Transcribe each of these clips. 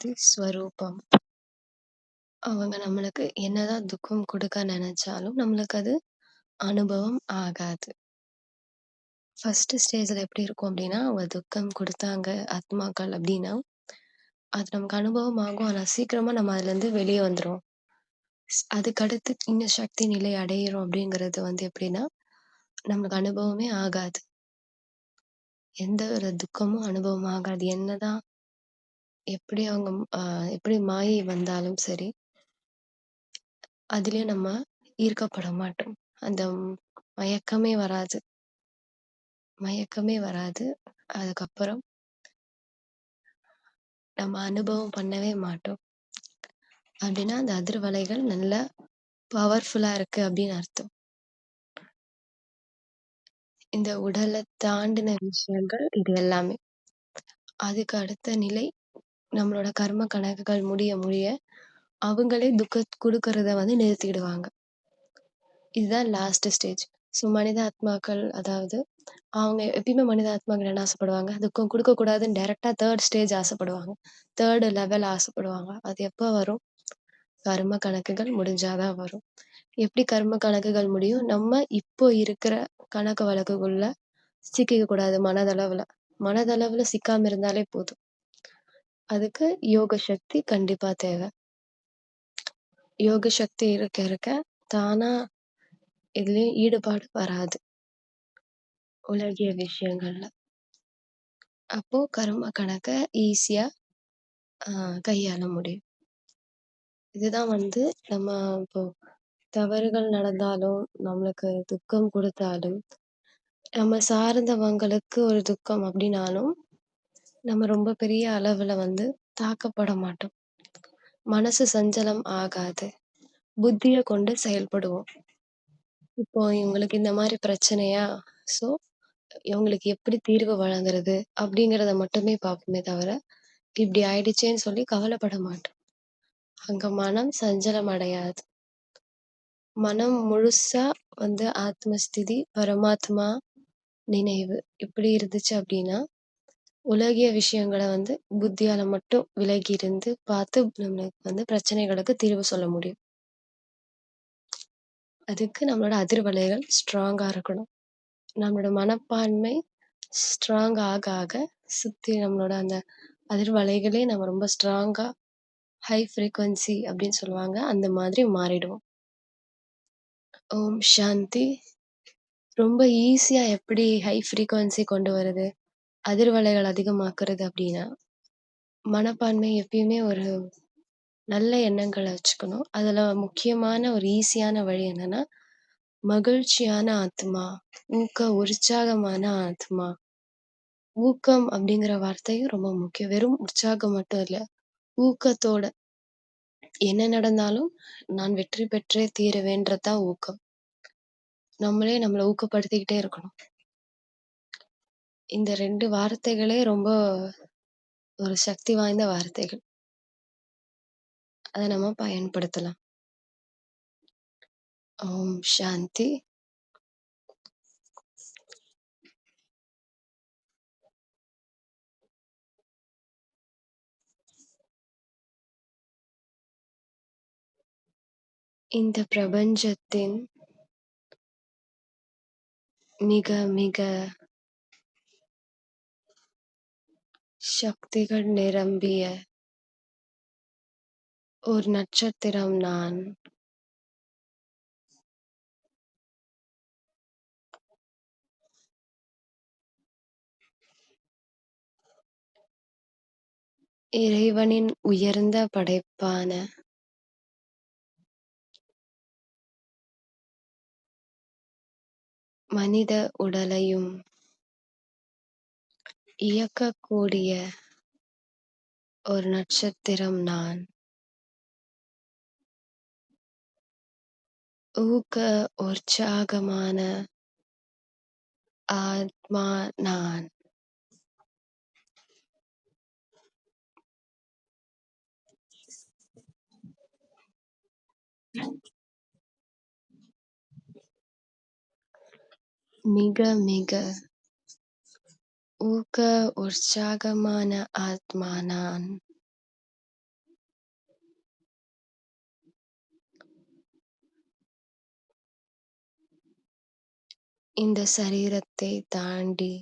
சக்தி ஸ்வரூபம். அவங்க நம்மளுக்கு என்னதான் துக்கம் கொடுக்க நினைச்சாலும் நம்மளுக்கு அது அனுபவம் ஆகாது. ஃபர்ஸ்ட் ஸ்டேஜ்ல எப்படி இருக்கும் அப்படின்னா அவங்க துக்கம் கொடுத்தாங்க ஆத்மாக்கள் அப்படின்னா அது நமக்கு அனுபவம் ஆகும். ஆனா சீக்கிரமா நம்ம அதுலேருந்து வெளிய வந்துடும் அதுக்கடுத்து இன்னும் சக்தி நிலை அடையிறோம் அப்படிங்கிறது வந்து எப்படின்னா நம்மளுக்கு அனுபவமே ஆகாது. எந்த ஒரு துக்கமும் அனுபவம் ஆகாது. என்னதான் எப்படி அவங்க எப்படி மாயை வந்தாலும் சரி. அதுலயே நம்ம ஈர்க்கப்பட மாட்டோம். அந்த மயக்கமே வராது. மயக்கமே வராது. அதுக்கப்புறம் நம்ம அனுபவம் பண்ணவே மாட்டோம். அப்படின்னா அந்த அதிர்வலைகள் நல்ல பவர்ஃபுல்லா இருக்கு அப்படின்னு அர்த்தம். இந்த உடலை தாண்டின விஷயங்கள் இது எல்லாமே. அதுக்கு அடுத்த நிலை, நம்மளோட கர்ம கணக்குகள் முடிய முடிய, அவங்களே துக்க கொடுக்கறத வந்து நிறுத்திடுவாங்க. இதுதான் லாஸ்ட் ஸ்டேஜ். ஸோ மனித ஆத்மாக்கள் அதாவது, அவங்க எப்பயுமே மனித ஆத்மாக்கள் என்ன ஆசைப்படுவாங்க? துக்கம் கொடுக்கக்கூடாதுன்னு டைரெக்டாக தேர்ட் ஸ்டேஜ் ஆசைப்படுவாங்க. தேர்டு லெவல் ஆசைப்படுவாங்க. அது எப்போ வரும்? கர்ம கணக்குகள் முடிஞ்சாதான் வரும். எப்படி கர்ம கணக்குகள் முடியும்? நம்ம இப்போ இருக்கிற கணக்கு வழக்குக்குள்ள சிக்கிக்க கூடாது மனதளவுல. மனதளவுல சிக்காம இருந்தாலே போதும். அதுக்கு யோக சக்தி கண்டிப்பா தேவை யோக சக்தி இருக்க இருக்க, தானா இதுலயும் ஈடுபாடு வராது. உலகிய விஷயங்கள்ல. அப்போ கர்ம கணக்க ஈஸியா கையாள முடியும். இதுதான் வந்து நம்ம இப்போ தவறுகள் நடந்தாலும், நம்மளுக்கு துக்கம் கொடுத்தாலும் நம்ம சார்ந்தவங்களுக்கு ஒரு துக்கம் அப்படின்னாலும் நம்ம ரொம்ப பெரிய அளவுல வந்து தாக்கப்பட மாட்டோம். மனசு சஞ்சலம் ஆகாது. புத்திய கொண்டு செயல்படுவோம். இப்போ இவங்களுக்கு இந்த மாதிரி பிரச்சனையா? சோ இவங்களுக்கு எப்படி தீர்வு வழங்குறது? அப்படிங்கிறத மட்டுமே பார்ப்போமே தவிர, இப்படி ஆயிடுச்சேன்னு சொல்லி கவலைப்பட மாட்டோம். அங்க மனம் சஞ்சலம் அடையாது. மனம் முழுசா வந்து ஆத்மஸ்திதி பரமாத்மா நினைவு இப்படி இருந்துச்சு அப்படின்னா உலகிய விஷயங்களை வந்து புத்தியால மட்டும் விலகி இருந்து பார்த்து நம்மளுக்கு வந்து பிரச்சனைகளுக்கு தீர்வு சொல்ல முடியும். அதுக்கு நம்மளோட அதிர்வலைகள் ஸ்ட்ராங்காக இருக்கணும். நம்மளோட மனப்பான்மை ஸ்ட்ராங் ஆக ஆக, சுற்றி நம்மளோட அந்த அதிர்வலைகளே நம்ம ரொம்ப ஸ்ட்ராங்காக ஹை ஃப்ரீக்வன்சி அப்படின்னு சொல்லுவாங்க. அந்த மாதிரி மாறிடுவோம். ஓம் சாந்தி. ரொம்ப ஈஸியாக எப்படி ஹை ஃப்ரீக்வன்சி கொண்டு வருது அதிர்வலைகள் அதிகமாக்குறது அப்படின்னா மனப்பான்மை எப்பயுமே ஒரு நல்ல எண்ணங்களை வச்சுக்கணும். அதுல முக்கியமான ஒரு ஈஸியான வழி என்னன்னா, மகிழ்ச்சியான ஆத்மா, ஊக்க உற்சாகமான ஆத்மா. ஊக்கம் அப்படிங்கிற வார்த்தையும் ரொம்ப முக்கியம். வெறும் உற்சாகம் மட்டும் இல்ல. ஊக்கத்தோட. என்ன நடந்தாலும் நான் வெற்றி பெற்றே தீரவேன்றதுதான் ஊக்கம். நம்மளே நம்மளை ஊக்கப்படுத்திக்கிட்டே இருக்கணும். இந்த 2 வார்த்தைகளே ரொம்ப ஒரு சக்தி வாய்ந்த வார்த்தைகள். அத நம்ம பயன்படுத்தலாம். ஓம் சாந்தி. இந்த பிரபஞ்சத்தின் மிக மிக சக்திகள் நிரம்பிய ஒரு நட்சத்திரம் நான். இறைவனின் உயர்ந்த படைப்பான மனித உடலையும் இயக்கக்கூடிய ஒரு நட்சத்திரம் நான். ஊக்க உற்சாகமான ஆத்மா நான். மிக மிக ஊக்க உற்சாகமான ஆத்மா நான் இந்த சரீரத்தை தாண்டி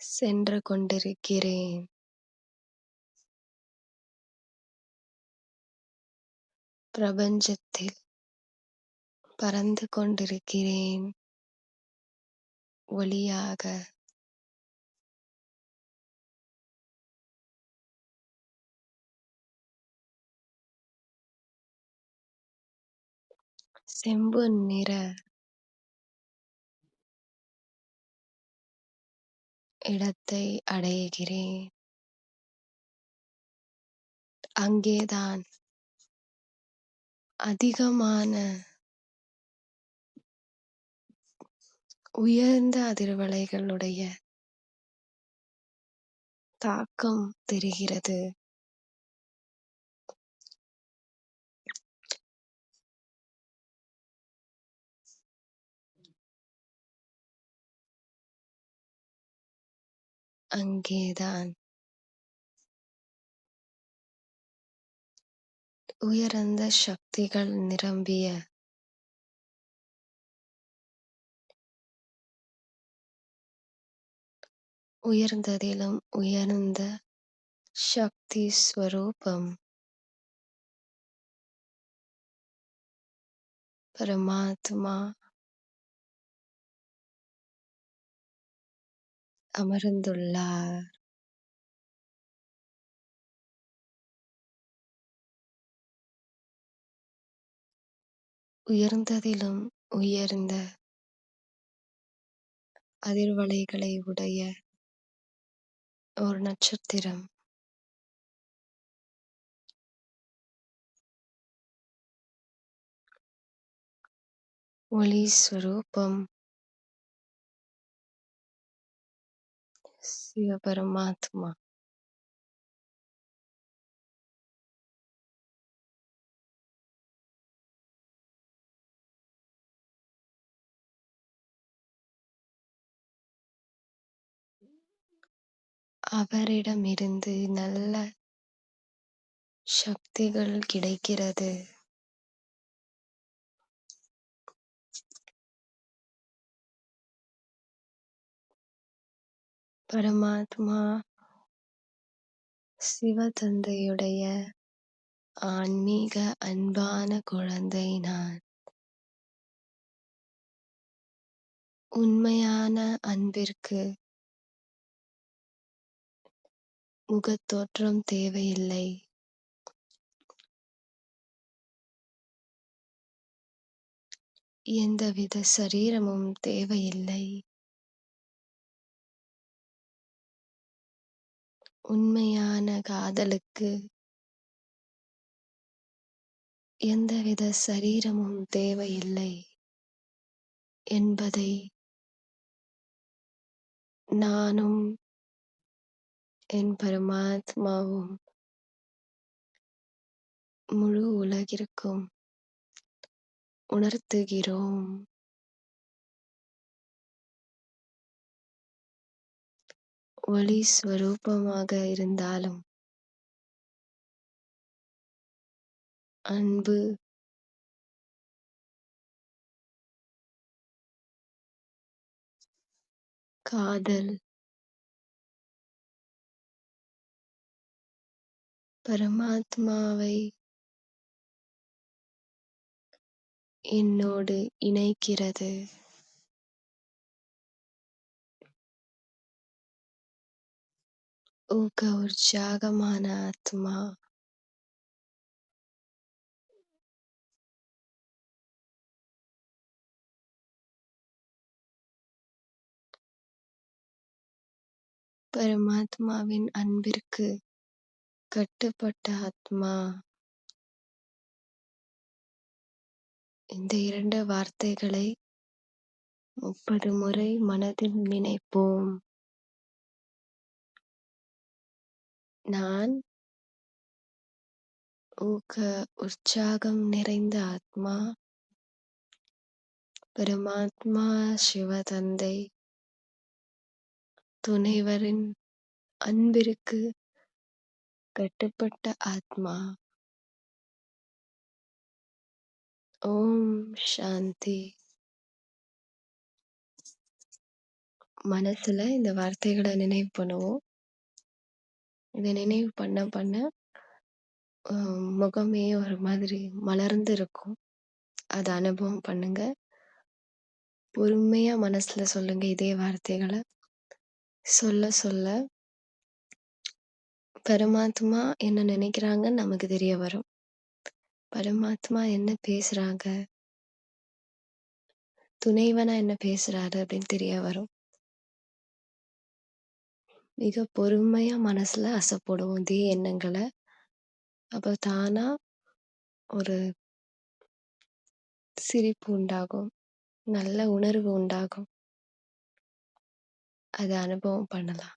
சென்று கொண்டிருக்கிறேன். பிரபஞ்சத்தில் பறந்து கொண்டிருக்கிறேன். ஒளியாக. செம்பு நிற. இடத்தை அடைகிறேன். அங்கேதான். அதிகமான உயர்ந்த அதிர்வலைகளுடைய தாக்கம் தெரிகிறது. அங்கேதான். உயர்ந்த சக்திகள் நிரம்பிய உயர்ந்ததிலும் உயர்ந்த சக்தி ஸ்வரூபம். பரமாத்மா அமர்ந்துள்ளார். உயர்ந்ததிலும் உயர்ந்த அதிர்வலைகளை உடைய ஒரு நட்சத்திரம். ஒளி ஸ்வரூபம் சிவபரமாத்மா. அவரிடமிருந்து நல்ல சக்திகள் கிடைக்கிறது. பரமாத்மா சிவதந்தையுடைய ஆன்மீக அன்பான குழந்தை நான் உண்மையான அன்பிற்கு முகத்தோற்றம் தேவையில்லை. எந்தவித சரீரமும் தேவையில்லை. உண்மையான காதலுக்கு எந்தவித சரீரமும் தேவையில்லை என்பதை நானும் என் பரமாத்மாவும் முழு உலகிற்கும் உணர்த்துகிறோம். ஒளி ஸ்வரூபமாக இருந்தாலும் அன்பு காதல் பரமாத்மாவை என்னோடு இணைக்கிறது. ஊக்க உற்சாகமான ஆத்மா. பரமாத்மாவின் அன்பிற்கு கட்டுப்பட்ட ஆத்மா. இந்த இரண்டு வார்த்தைகளை முப்பது முறை மனதில் நினைப்போம். நான் ஊக்க உற்சாகம் நிறைந்த ஆத்மா. பெருமாத்மா சிவதந்தை. துணைவரின் அன்பிற்கு கட்டுப்பட்ட ஆத்மா ஓம் சாந்தி. மனசுல இந்த வார்த்தைகளை நினைவு பண்ணுவோம். இதை நினைவு பண்ண பண்ண முகமே ஒரு மாதிரி மலர்ந்து இருக்கும். அதை அனுபவம் பண்ணுங்க. பொறுமையா மனசுல சொல்லுங்க இதே வார்த்தைகளை சொல்ல சொல்ல பரமாத்மா என்ன நினைக்கிறாங்கன்னு நமக்கு தெரிய வரும். பரமாத்மா என்ன பேசுறாங்க? துணைவனா என்ன பேசுறாரு அப்படின்னு தெரிய வரும். மிக பொறுமையா மனசுல அசைப்படுவோம் இதே எண்ணங்கள. அப்ப தானா ஒரு சிரிப்பு உண்டாகும். நல்ல உணர்வு உண்டாகும். அத அனுபவம் பண்ணலாம்.